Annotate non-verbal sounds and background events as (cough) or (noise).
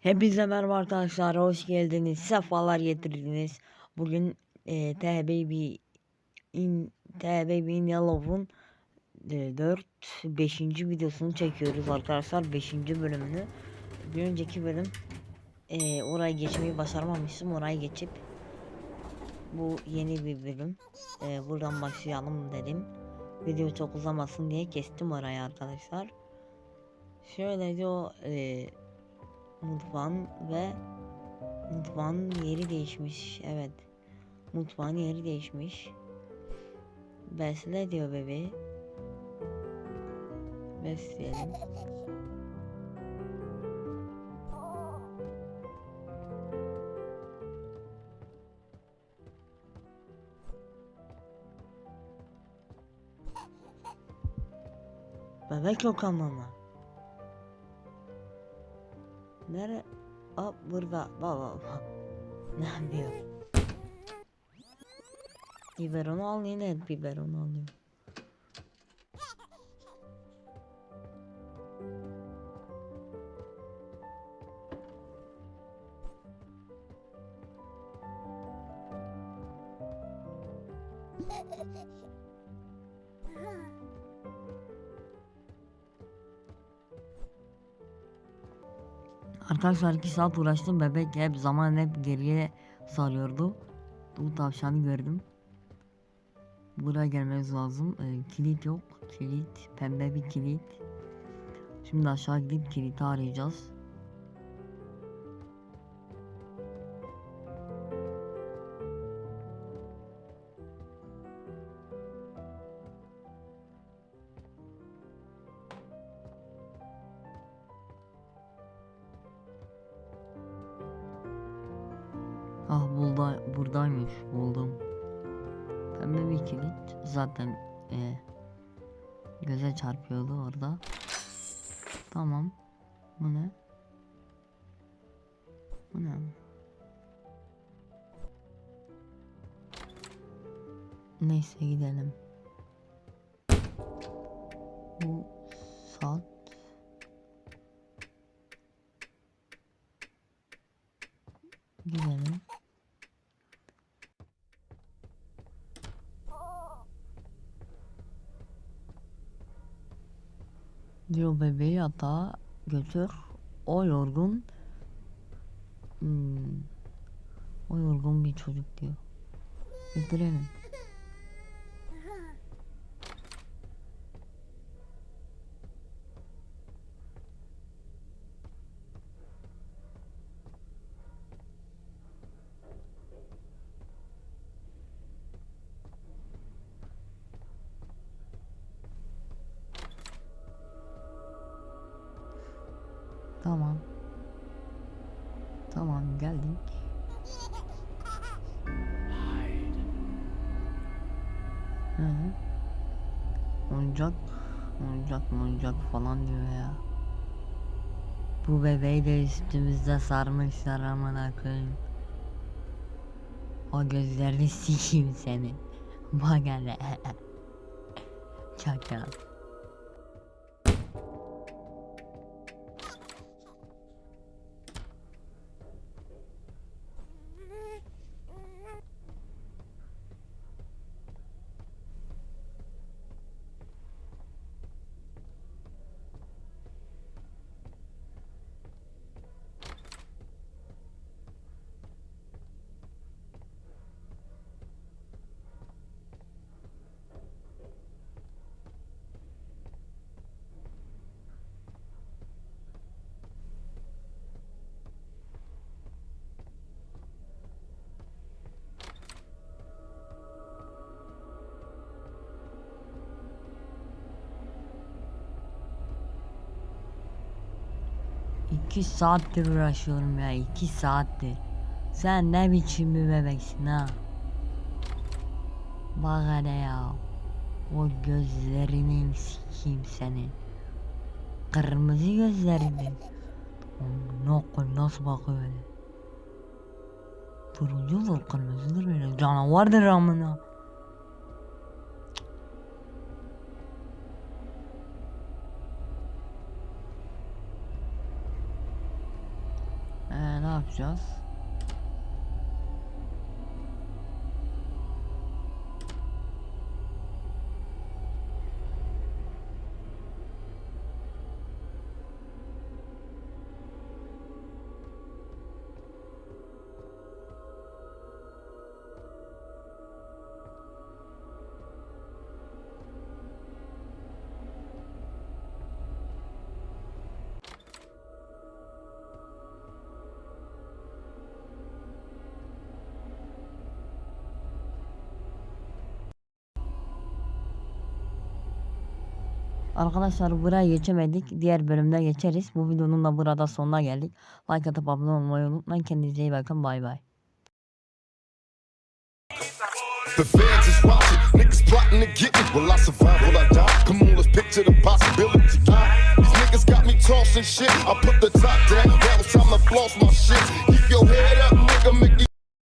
Hepinize merhaba arkadaşlar, hoş geldiniz, sefalar getirdiniz. Bugün e, T Baby in T Baby in Yellow'un e, 4 5. videosunu çekiyoruz arkadaşlar. 5. bölümünü. Bir önceki bölüm e, orayı geçmeyi başarmamıştım. Orayı geçip bu yeni bir bölüm. E, buradan başlayalım dedim. Video çok uzamasın diye kestim orayı arkadaşlar. Şöyle diyor e, mutfağın ve mutfağın yeri değişmiş. Evet. Mutfağın yeri değişmiş. Besle diyor bebeği. Besleyelim. Bebek yok ama. Nere? Aa burada. Baba baba. (laughs) Ne yapıyor? Biberonu al yine biberonu alayım. (laughs) Arkadaşlar 2 saat uğraştım bebek hep zaman hep geriye sarıyordu. Bu tavşanı gördüm. Buraya gelmemiz lazım. Ee, kilit yok. Kilit. Pembe bir kilit. Şimdi aşağı gidip kiliti arayacağız. Ah bulda buradaymış buldum. Pembe bir kilit zaten e, göze çarpıyordu orada. Tamam. Bu ne? Bu ne? Neyse gidelim. Bu saat gidelim. Diyor bebeği yatağa götür. O yorgun. Hmm. O yorgun bir çocuk diyor. Götürelim. Tamam. Tamam geldik. Hı. Oyuncak, oyuncak, oyuncak falan diyor ya. Bu bebeği de üstümüzde sarmışlar amına koyayım. O gözlerini (laughs) sikeyim seni. Bak hele. (laughs) Çakal. İki saattir uğraşıyorum ya iki saattir. Sen ne biçim bir bebeksin ha? Bak hele ya. O gözlerinin sikeyim seni. Kırmızı gözlerini. Ne koy nasıl bakıyor öyle? Turuncudur kırmızıdır böyle canavardır amına. yapacağız? Arkadaşlar buraya geçemedik. Diğer bölümde geçeriz. Bu videonun da burada sonuna geldik. Like atıp abone olmayı unutmayın. Kendinize iyi bakın. Bay bay.